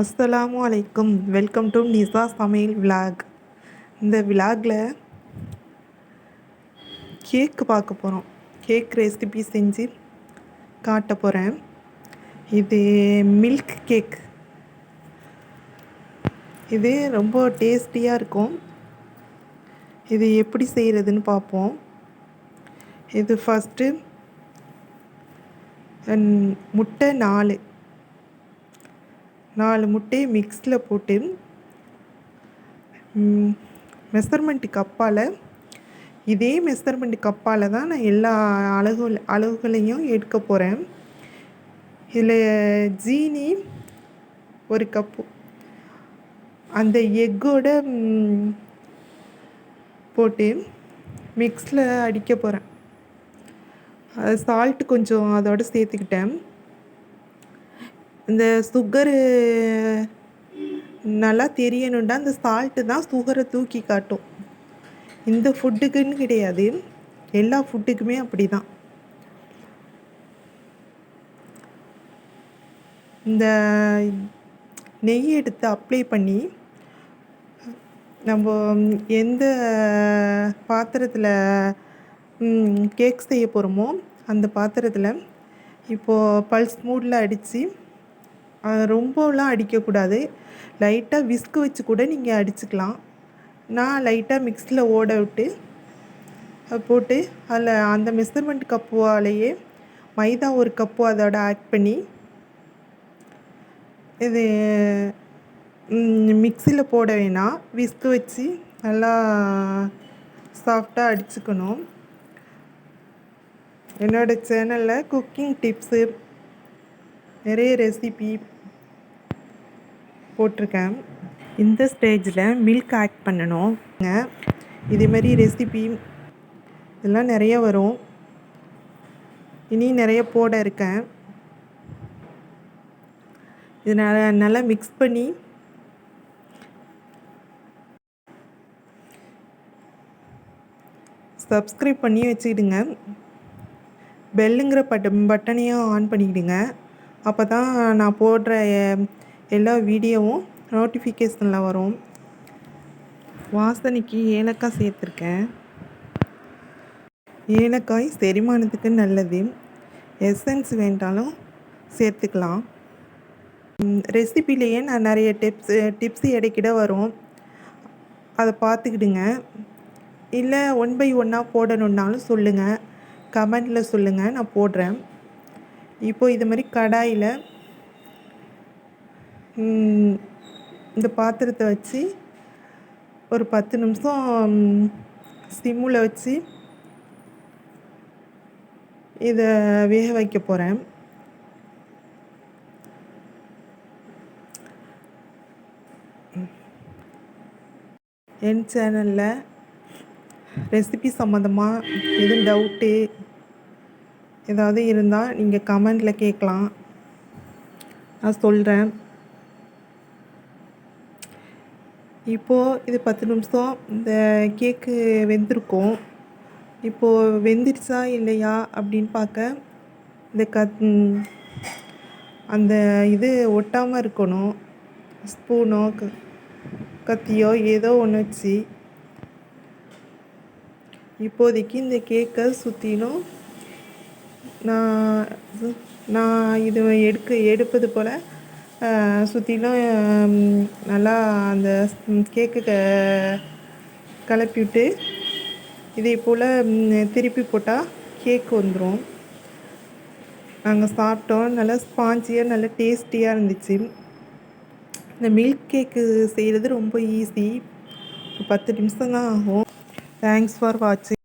அஸ்ஸலாமு அலைக்கும். Welcome to நிசா சமையல் விலாக் இந்த விலாகில் கேக்கு பார்க்க போகிறோம் கேக் ரெசிபி செஞ்சு காட்ட போகிறேன் இது மில்க் கேக் இது ரொம்ப டேஸ்டியாக இருக்கும். இது எப்படி செய்கிறதுன்னு பார்ப்போம். இது ஃபஸ்ட்டு முட்டை நாலு. நாலு முட்டையை மிக்ஸில் போட்டு மெஷர்மெண்ட் கப்பால் இதே மெஷர்மெண்ட் கப்பால் தான் நான் எல்லா அளவு அளவுகளையும் எடுக்க போகிறேன் இதில் ஜீனி ஒரு கப்பு. அந்த எக்கோட போட்டு மிக்ஸில் அடிக்க போகிறேன் சால்ட்டு கொஞ்சம் அதோடு சேர்த்துக்கிட்டேன். இந்த சுகரு நல்லா தெரியணுண்டா அந்த சால்ட்டு தான் சுகரை தூக்கி காட்டும். இந்த ஃபுட்டுக்குன்னு கிடையாது. எல்லா ஃபுட்டுக்குமே அப்படி தான் இந்த நெய் எடுத்து அப்ளை பண்ணி நம்ம எந்த பாத்திரத்தில் கேக் செய்ய போகிறோமோ அந்த பாத்திரத்தில் இப்போது பல்ஸ் மூடில் அடித்து ரொம்பலாம் அடிக்கக்கூடாது. லைட்டாக விஸ்கு வச்சு கூட நீங்கள் அடிச்சுக்கலாம். நான் லைட்டாக மிக்ஸில் ஓட விட்டு போட்டு அதில் அந்த மெஷர்மெண்ட் கப்புவாலேயே மைதா ஒரு கப்பு அதோட ஆட் பண்ணி இது மிக்சியில் போட வேணாம் விஸ்கு வச்சு நல்லா சாஃப்டாக அடிச்சுக்கணும். என்னோடய சேனலில் குக்கிங் டிப்ஸு நிறைய ரெசிபி போட்டிருக்கேன். இந்த ஸ்டேஜில் மில்க் ஆட் பண்ணணும். இதேமாரி ரெசிபி இதெல்லாம் நிறைய வரும். இனி நிறைய போட இருக்கேன். இதனால் நல்லா மிக்ஸ் பண்ணி சப்ஸ்கிரைப் பண்ணி வச்சுக்கிடுங்க. பெல்லுங்கிற பட்டன் பட்டனையும் ஆன் பண்ணிக்கிடுங்க. அப்போ தான் நான் போடுற எல்லா வீடியோவும் நோட்டிஃபிகேஷனில் வரும். வாசனைக்கு ஏலக்காய் சேர்த்துருக்கேன். ஏலக்காய் செரிமானத்துக்கு நல்லது. எசன்ஸ் வேண்டாலும் சேர்த்துக்கலாம். ரெசிப்பிலேயே நான் நிறைய டிப்ஸ் டிப்ஸ் இடைக்கிட வரும். அதை பார்த்துக்கிடுங்க. இல்லை ஒன் பை ஒன்னாக போடணுன்னாலும் சொல்லுங்கள் கமெண்டில் சொல்லுங்கள் நான் போடுறேன். இப்போது இது மாதிரி கடாயில் இந்த பாத்திரத்தை வச்சு ஒரு பத்து நிமிஷம் சிம்மில் வச்சு இதை வேக வைக்க போகிறேன் என் சேனலில் ரெசிபி சம்மந்தமாக எதுவும் டவுட்டு ஏதாவது இருந்தால் நீங்கள் கமெண்டில் கேட்கலாம் நான் சொல்கிறேன் இப்போது இது பத்து நிமிஷம் இந்த கேக்கு வெந்திருக்கும். இப்போது வெந்துருச்சா இல்லையா அப்படின்னு பார்க்க இந்த கத் அந்த இது ஒட்டாமல் இருக்கணும். ஸ்பூனோ க கத்தியோ ஏதோ ஒன்று வச்சு இப்போதைக்கு இந்த கேக்கை சுற்றிலும் நான் நான் இது எடுக்க எடுப்பது போல் சுற்றிலும் நல்லா அந்த கேக்கு க கலப்பி விட்டு இதே போல் திருப்பி போட்டால் கேக் வந்துடும் நாங்கள் சாப்பிட்டோம். நல்லா ஸ்பாஞ்சியாக நல்லா டேஸ்டியாக இருந்துச்சு. இந்த மில்க் கேக்கு செய்கிறது ரொம்ப ஈஸி. பத்து நிமிஷம் தான் ஆகும். தேங்க்ஸ் ஃபார் வாட்சிங்